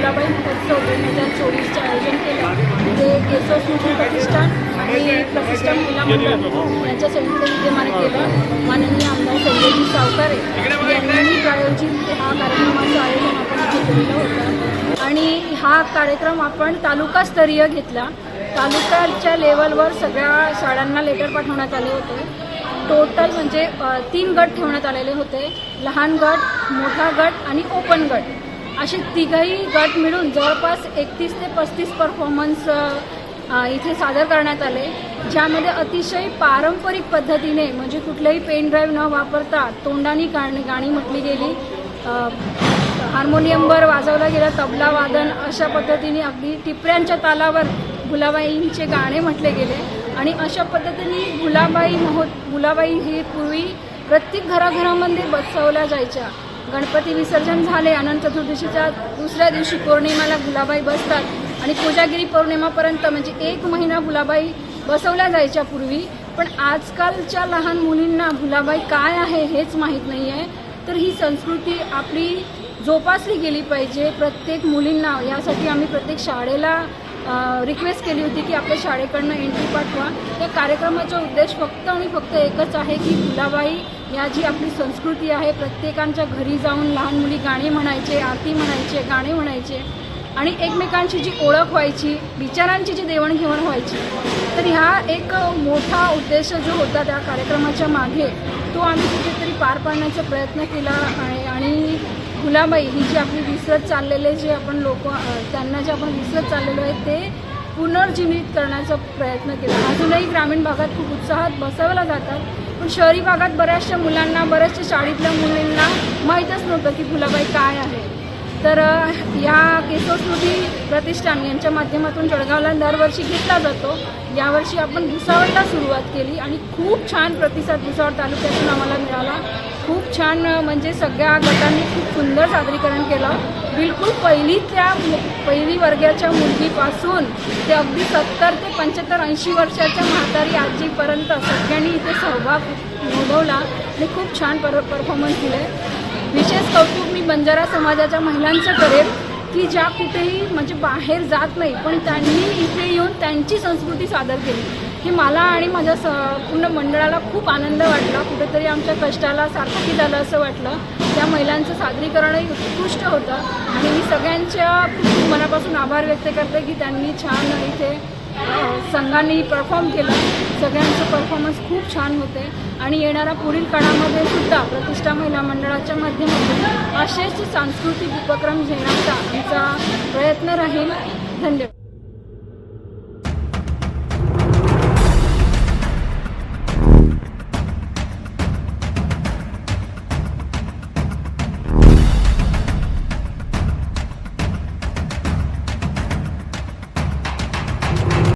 गुलाबाई महोत्सव दोन हजार चोवीसचं आयोजन केलं. ते केशव स्मृती प्रतिष्ठान आणि प्रतिष्ठान महिला मंडळ यांच्या संयुक्त विद्यमाने केलं. माननीय आमदार संजयजी सावकारे यांनी प्रायोजित हा कार्यक्रमाचं आयोजन आपण इथे केलेलं होतं. आणि हा कार्यक्रम आपण तालुकास्तरीय घेतला. तालुक्याच्या लेवलवर सगळ्या शाळांना लेटर पाठवण्यात आले होते. टोटल म्हणजे तीन गट ठेवण्यात आलेले होते. लहान गट मोठा गट आणि ओपन गट. असे तिघही गट मिळून जवळपास एकतीस ते पस्तीस परफॉर्मन्स इथे सादर करण्यात आले ज्यामध्ये अतिशय पारंपरिक पद्धतीने म्हणजे कुठलंही पेन ड्राईव्ह न वापरता तोंडानी गाणी गाणी म्हटली गेली हार्मोनियमवर वाजवला गेला तबला वादन अशा पद्धतीने अगदी टिपऱ्यांच्या तालावर गुलाबाईंचे गाणे म्हटले गेले. आणि अशा पद्धतीने गुलाबाई महो गुलाबाई ही पूर्वी प्रत्येक घराघरामध्ये बसवल्या जायच्या. गणपती विसर्जन झाले अनंत चतुर्दशीच्या दुसऱ्या दिवशी पौर्णिमेला गुलाबाई बसतात आणि कोजागिरी पौर्णिमापर्यंत म्हणजे एक महिना गुलाबाई बसवल्या जायच्या पूर्वी. पण आजकालच्या लहान मुलींना गुलाबाई काय आहे हेच माहीत नाही आहे तर ही संस्कृती आपली जोपासली गेली पाहिजे. प्रत्येक मुलींना यासाठी आम्ही प्रत्येक शाळेला रिक्वेस्ट केली होती की आपल्या शाळेकडनं एंट्री पाठवा. या कार्यक्रमाचा उद्देश फक्त आणि फक्त एकच आहे की गुलाबाई या जी आपली संस्कृती आहे प्रत्येकांच्या घरी जाऊन लहान मुली गाणी म्हणायचे आरती म्हणायचे गाणे म्हणायचे आणि एकमेकांची जी ओळख व्हायची विचारांची जी देवाणघेवाण व्हायची तर ह्या एक मोठा उद्देश जो होता त्या कार्यक्रमाच्या मागे तो आम्ही कुठेतरी पार पाडण्याचा प्रयत्न केला आहे. आणि गुलाबाई ही जी आपली विसरत चाललेले जे आपण लोक त्यांना जे आपण विसरत चाललेलो आहे ते पुनर्जीवित करण्याचा प्रयत्न केला. अजूनही ग्रामीण भागात खूप उत्साहात बसवला जातात. पण शहरी भागात बऱ्याचशा मुलांना बऱ्याचशा शाळेतल्या मुलींना माहीतच नव्हतं की फुलाबाई काय आहे. तर या केशवस्मृती प्रतिष्ठान यांच्या माध्यमातून जळगावला दरवर्षी घेतला जातो. यावर्षी आपण भुसावळला सुरुवात केली आणि खूप छान प्रतिसाद भुसावळ तालुक्यातून आम्हाला मिळाला. खूप छान म्हणजे सगळ्या गटांनी खूप सुंदर सादरीकरण केलं. बिलकुल पहिलीच्या मु- पहिली वर्गाच्या मुलगीपासून ते अगदी सत्तर ते पंच्याहत्तर ऐंशी वर्षाच्या म्हातारी आजीपर्यंत सगळ्यांनी इथे सहभाग नोंदवला आणि खूप छान पर परफॉर्मन्स दिले. विशेष कौतुक मी बंजारा समाजाच्या महिलांचं करेल की ज्या कुठेही म्हणजे बाहेर जात नाही पण त्यांनी इथे येऊन त्यांची संस्कृती सादर केली. हे मला आणि माझ्या स पूर्ण मंडळाला खूप आनंद वाटला. कुठेतरी आमच्या कष्टाला सार्थकी झालं असं वाटलं. त्या महिलांचं सादरीकरणही उत्कृष्ट होतं. आणि मी सगळ्यांच्या मनापासून आभार व्यक्त करते की त्यांनी छान इथे संघांनी परफॉर्म केलं. सगळ्यांचं परफॉर्मन्स खूप छान होते. आणि येणाऱ्या पुढील काळामध्ये सुद्धा प्रतिष्ठा महिला मंडळाच्या माध्यमातून असेच सांस्कृतिक उपक्रम घेण्याचा आमचा प्रयत्न राहील. धन्यवाद.